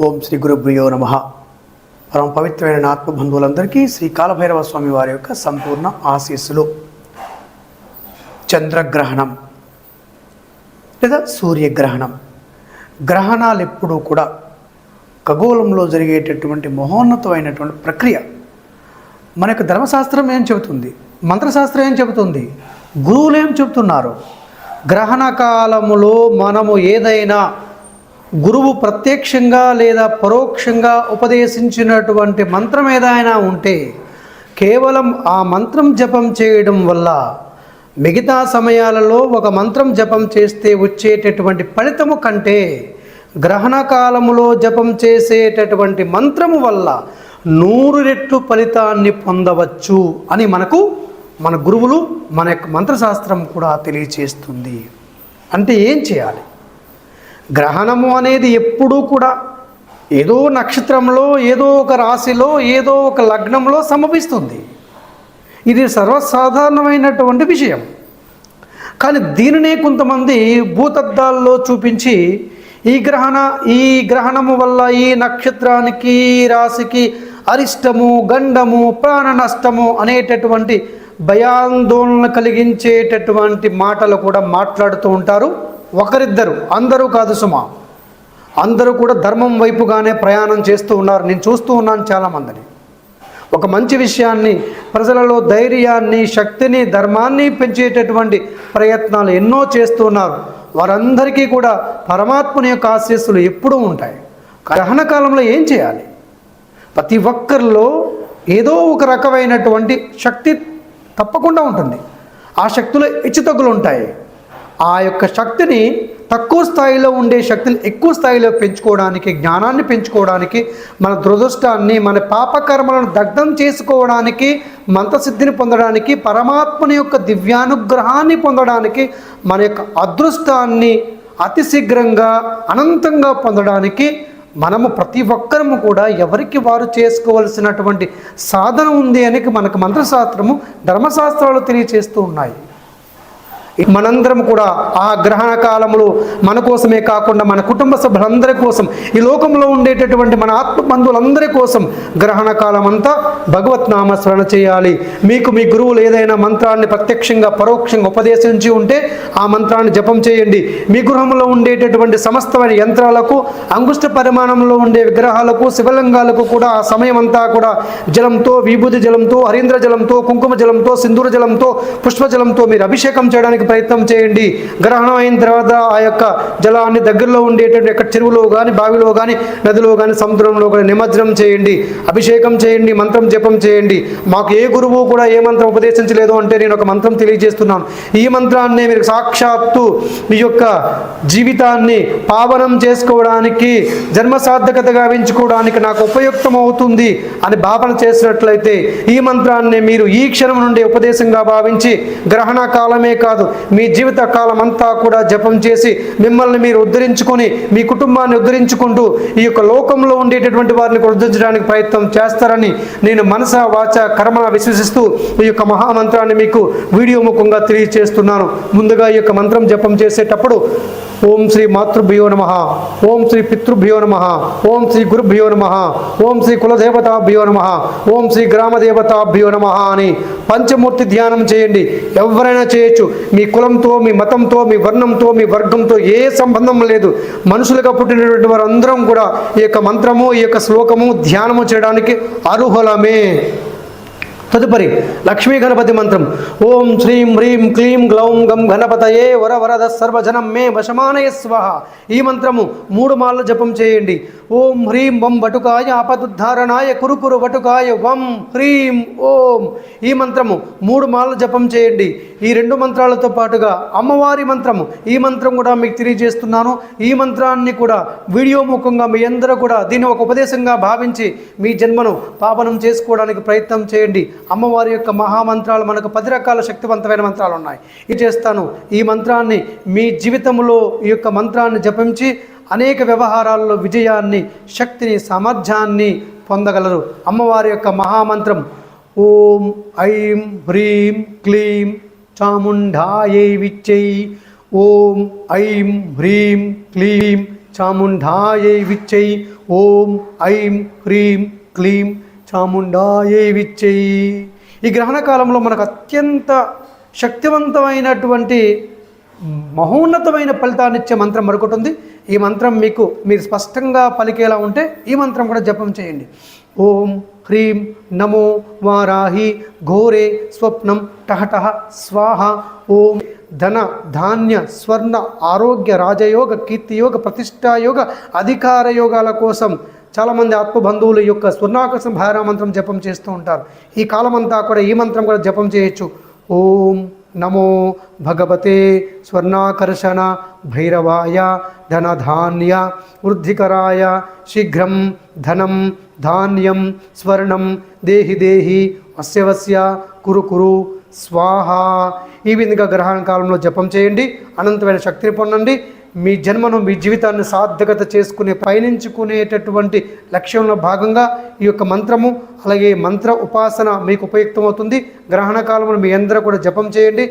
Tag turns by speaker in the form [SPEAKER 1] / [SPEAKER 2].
[SPEAKER 1] ఓం శ్రీ గురుభ్రియో నమ. పరమ పవిత్రమైన ఆత్మబంధువులందరికీ శ్రీ కాలభైరవ స్వామి వారి యొక్క సంపూర్ణ ఆశీస్సులు. చంద్రగ్రహణం లేదా సూర్యగ్రహణం. గ్రహణాలు ఎప్పుడూ కూడా ఖగోళంలో జరిగేటటువంటి మహోన్నతమైనటువంటి ప్రక్రియ. మన యొక్క ధర్మశాస్త్రం ఏం చెబుతుంది? మంత్రశాస్త్రం ఏం చెబుతుంది? గురువులు ఏం చెబుతున్నారు? గ్రహణ కాలములో మనము ఏదైనా గురువు ప్రత్యక్షంగా లేదా పరోక్షంగా ఉపదేశించినటువంటి మంత్రం ఏదైనా ఉంటే కేవలం ఆ మంత్రం జపం చేయడం వల్ల మిగతా సమయాలలో ఒక మంత్రం జపం చేస్తే వచ్చేటటువంటి ఫలితము కంటే గ్రహణ కాలములో జపం చేసేటటువంటి మంత్రము వల్ల నూరు రెట్లు ఫలితాన్ని పొందవచ్చు అని మనకు మన గురువులు మన యొక్క మంత్రశాస్త్రం కూడా తెలియచేస్తుంది. అంటే ఏం చేయాలి? గ్రహణము అనేది ఎప్పుడూ కూడా ఏదో నక్షత్రంలో ఏదో ఒక రాశిలో ఏదో ఒక లగ్నంలో సంభవిస్తుంది ఇది సర్వసాధారణమైనటువంటి విషయం. కానీ దీనినే కొంతమంది భూతద్దాల్లో చూపించి ఈ గ్రహణ ఈ గ్రహణము వల్ల ఈ నక్షత్రానికి రాశికి అరిష్టము గండము ప్రాణ నష్టము అనేటటువంటి భయాందోళన కలిగించేటటువంటి మాటలు కూడా మాట్లాడుతూ ఉంటారు. ఒకరిద్దరు అందరూ కాదు సుమా. అందరూ కూడా ధర్మం వైపుగానే ప్రయాణం చేస్తూ ఉన్నారు. నేను చూస్తూ ఉన్నాను చాలామందిని. ఒక మంచి విషయాన్ని ప్రజలలో ధైర్యాన్ని శక్తిని ధర్మాన్ని పెంచేటటువంటి ప్రయత్నాలు ఎన్నో చేస్తున్నారు వారందరికీ కూడా పరమాత్మని యొక్క ఆశీస్సులు ఎప్పుడూ ఉంటాయి. గ్రహణ కాలంలో ఏం చేయాలి? ప్రతి ఒక్కరిలో ఏదో ఒక రకమైనటువంటి శక్తి తప్పకుండా ఉంటుంది. ఆ శక్తిలో హెచ్చుతగ్గులు ఉంటాయి. ఆ యొక్క శక్తిని తక్కువ స్థాయిలో ఉండే శక్తిని ఎక్కువ స్థాయిలో పెంచుకోవడానికి జ్ఞానాన్ని పెంచుకోవడానికి మన దురదృష్టాన్ని మన పాపకర్మలను దగ్ధం చేసుకోవడానికి మంత్రసిద్ధిని పొందడానికి పరమాత్మని యొక్క దివ్యానుగ్రహాన్ని పొందడానికి మన యొక్క అదృష్టాన్ని అతి శీఘ్రంగా అనంతంగా పొందడానికి మనము ప్రతి ఒక్కరము కూడా ఎవరికి వారు చేసుకోవలసినటువంటి సాధన ఉంది అని మనకు మంత్రశాస్త్రము ధర్మశాస్త్రాలు తెలియచేస్తూ ఉన్నాయి. మనందరం కూడా ఆ గ్రహణ కాలములో మన కోసమే కాకుండా మన కుటుంబ సభ్యులందరి కోసం ఈ లోకంలో ఉండేటటువంటి మన ఆత్మ బంధువులందరి కోసం గ్రహణ కాలం అంతా భగవత్ నామస్మరణ చేయాలి. మీకు మీ గురువులు ఏదైనా మంత్రాన్ని ప్రత్యక్షంగా పరోక్షంగా ఉపదేశించి ఉంటే ఆ మంత్రాన్ని జపం చేయండి. మీ గృహంలో ఉండేటటువంటి సమస్తమైన యంత్రాలకు అంగుష్ట పరిమాణంలో ఉండే విగ్రహాలకు శివలింగాలకు కూడా ఆ సమయం అంతా కూడా జలంతో విభూతి జలంతో హరీంద్ర జలంతో కుంకుమ జలంతో సింధూర జలంతో పుష్ప జలంతో మీరు అభిషేకం చేయడానికి ప్రయత్నం చేయండి. గ్రహణం అయిన తర్వాత ఆ యొక్క జలాన్ని దగ్గరలో ఉండేటువంటి ఎక్కడ చెరువులో కానీ బావిలో కానీ నదిలో కానీ సముద్రంలో కానీ నిమజ్జనం చేయండి. అభిషేకం చేయండి మంత్రం జపం చేయండి. మాకు ఏ గురువు కూడా ఏ మంత్రం ఉపదేశించలేదు అంటే నేను ఒక మంత్రం తెలియజేస్తున్నాను. ఈ మంత్రాన్ని మీరు సాక్షాత్తు మీ యొక్క జీవితాన్ని పావనం చేసుకోవడానికి జన్మ సార్థకతగా ఎంచుకోవడానికి నాకు ఉపయుక్తం అవుతుంది అని భావన చేసినట్లయితే ఈ మంత్రాన్ని మీరు ఈ క్షణం నుండి ఉపదేశంగా భావించి గ్రహణ కాలమే కాదు మీ జీవిత కాలం అంతా కూడా జపం చేసి మిమ్మల్ని మీరు ఉద్ధరించుకొని మీ కుటుంబాన్ని ఉద్ధరించుకుంటూ ఈ యొక్క లోకంలో ఉండేటటువంటి వారిని ఉద్ధరించడానికి ప్రయత్నం చేస్తారని నేను మనస వాచ కర్మ విశ్వసిస్తూ ఈ యొక్క మహామంత్రాన్ని మీకు వీడియో ముఖంగా తెలియజేస్తున్నాను ముందుగా ఈ యొక్క మంత్రం జపం చేసేటప్పుడు ఓం శ్రీ మాతృభ్యో నమ ఓం శ్రీ పితృభ్యో నమ ఓం శ్రీ గురుభ్యో నమ ఓం శ్రీ కులదేవతాభ్యో నమ ఓం శ్రీ గ్రామదేవతాభ్యో నమ అని పంచమూర్తి ధ్యానం చేయండి. ఎవరైనా చేయొచ్చు. మీ కులంతో మీ మతంతో మీ వర్ణంతో మీ వర్గంతో ఏ సంబంధం లేదు. మనుషులుగా పుట్టినటువంటి వారందరం కూడా ఈ యొక్క మంత్రము ఈ యొక్క శ్లోకము ధ్యానము చేయడానికి అర్హులమే. తదుపరి లక్ష్మీ గణపతి మంత్రం. ఓం శ్రీం హ్రీం క్లీం గ్లౌం గం గణపతయే వర వరద సర్వజనం మే వశమానయ స్వహ. ఈ మంత్రము మూడు మాల జపం చేయండి. ఓం హ్రీం వం వటుకాయ ఆపదుద్ధారణాయ కురుకురు వటుకాయ వం హ్రీం ఓం. ఈ మంత్రము మూడు మాల జపం చేయండి. ఈ రెండు మంత్రాలతో పాటుగా అమ్మవారి మంత్రము. ఈ మంత్రం కూడా మీకు తెలియజేస్తున్నాను. ఈ మంత్రాన్ని కూడా వీడియో ముఖంగా మీ అందరూ కూడా దీన్ని ఒక ఉపదేశంగా భావించి మీ జన్మను పాపనం చేసుకోవడానికి ప్రయత్నం చేయండి. అమ్మవారి యొక్క మహామంత్రాలు మనకు పది రకాల శక్తివంతమైన మంత్రాలు ఉన్నాయి. ఇది చేస్తాను. ఈ మంత్రాన్ని మీ జీవితంలో ఈ యొక్క మంత్రాన్ని జపించి అనేక వ్యవహారాల్లో విజయాన్ని శక్తిని సామర్థ్యాన్ని పొందగలరు. అమ్మవారి యొక్క మహామంత్రం ఓం ఐం హ్రీం క్లీం చాముండాయే విచ్చై. ఓం ఐం హ్రీం క్లీం చాముండాయే విచ్చై. ఓం ఐం హ్రీం క్లీం చాముండాయై విచ్చేయి ఈ గ్రహణ కాలంలో మనకు అత్యంత శక్తివంతమైనటువంటి మహోన్నతమైన ఫలితాన్ని ఇచ్చే మంత్రం మరొకటి ఉంది. ఈ మంత్రం మీకు మీరు స్పష్టంగా పలికేలా ఉంటే ఈ మంత్రం కూడా జపం చేయండి. ఓం హ్రీం నమో వారాహి ఘోరే స్వప్నం టహటహ స్వాహ. ఓం ధన ధాన్య స్వర్ణ ఆరోగ్య రాజయోగ కీర్తియోగ ప్రతిష్టాయోగ అధికార యోగాల కోసం చాలామంది ఆత్మబంధువుల యొక్క స్వర్ణాకర్షణ భారా మంత్రం జపం చేస్తూ ఉంటారు. ఈ కాలమంతా కూడా ఈ మంత్రం కూడా జపం చేయొచ్చు. ఓం నమో భగవతే స్వర్ణాకర్షణ భైరవాయ ధనధాన్య వృద్ధికరాయ శీఘ్రం ధనం ధాన్యం స్వర్ణం దేహి దేహి వస్యవస్య కురు కురు స్వాహ. ఈ విధంగా గ్రహణ కాలంలో జపం చేయండి. అనంతమైన శక్తిని పొందండి. మీ జన్మను మీ జీవితాన్ని సార్థకత చేసుకునే పయనించుకునేటటువంటి లక్ష్యంలో భాగంగా ఈ యొక్క మంత్రము అలాగే మంత్ర ఉపాసన మీకు ఉపయుక్తమవుతుంది. గ్రహణ కాలంలో మీ అందరూ కూడా జపం చేయండి.